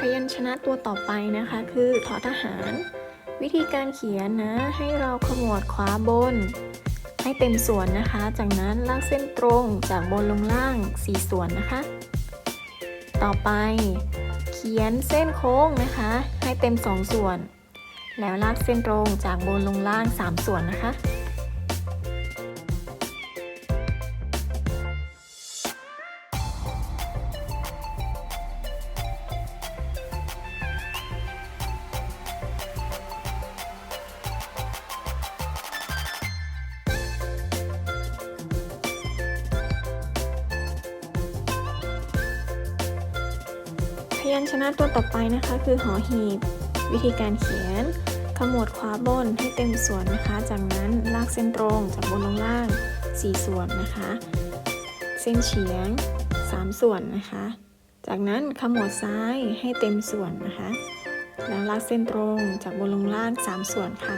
พยัญชนะตัวต่อไปนะคะ คือทอทหาร วิธีการเขียนนะ ให้เราขมวดขวาบน ให้เต็มส่วนนะคะ จากนั้นลากเส้นตรงจากบนลงล่าง 4 ส่วนนะคะ ต่อไปเขียนเส้นโค้งนะคะ ให้เต็ม 2 ส่วน แล้วลากเส้นตรงจากบนลงล่าง 3 ส่วนนะคะ พยัญชนะตัวต่อไปนะคะ คือหอหีบ วิธีการเขียน ขมวดขวาบนให้เต็มส่วนนะคะ จากนั้นลากเส้นตรงจากบนลงล่าง 4 ส่วนนะคะ เส้นเฉียง 3 ส่วนนะคะ จากนั้นขมวดซ้ายให้เต็มส่วนนะคะ แล้วลากเส้นตรงจากบนลงล่าง 3 ส่วนค่ะ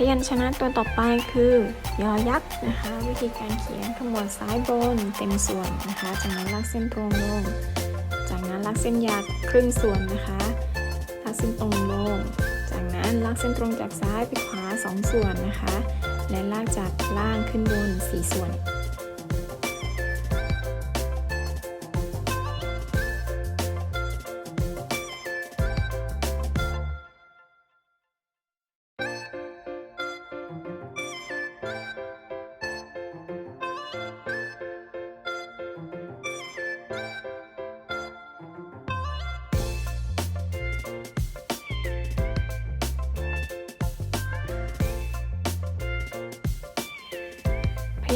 พยัญชนะตัวต่อไปคือยอยักษ์นะคะ วิธีการเขียนขมวดซ้ายบนเต็มส่วนนะคะ จากนั้นลากเส้นตรงลง จากนั้นลากเส้นยักครึ่งส่วนนะคะลากเส้นตรงลง จากนั้นลากเส้นตรงจากซ้ายไปขวาสองส่วนนะคะ และลากจากล่างขึ้นบนสี่ส่วน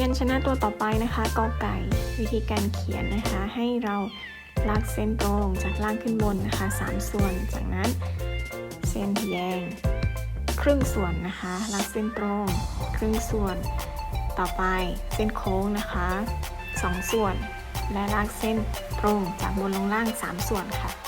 ยัญชนะตัวต่อไปนะคะกอไก่ วิธีการเขียนนะคะ ให้เราลากเส้นตรงจากล่างขึ้นบนนะคะสามส่วน จากนั้นเส้นทะแยง ครึ่งส่วนนะคะลากเส้นตรง ครึ่งส่วน ต่อไปเส้นโค้งนะคะสองส่วน และลากเส้นตรงจากบนลงล่างสามส่วนค่ะ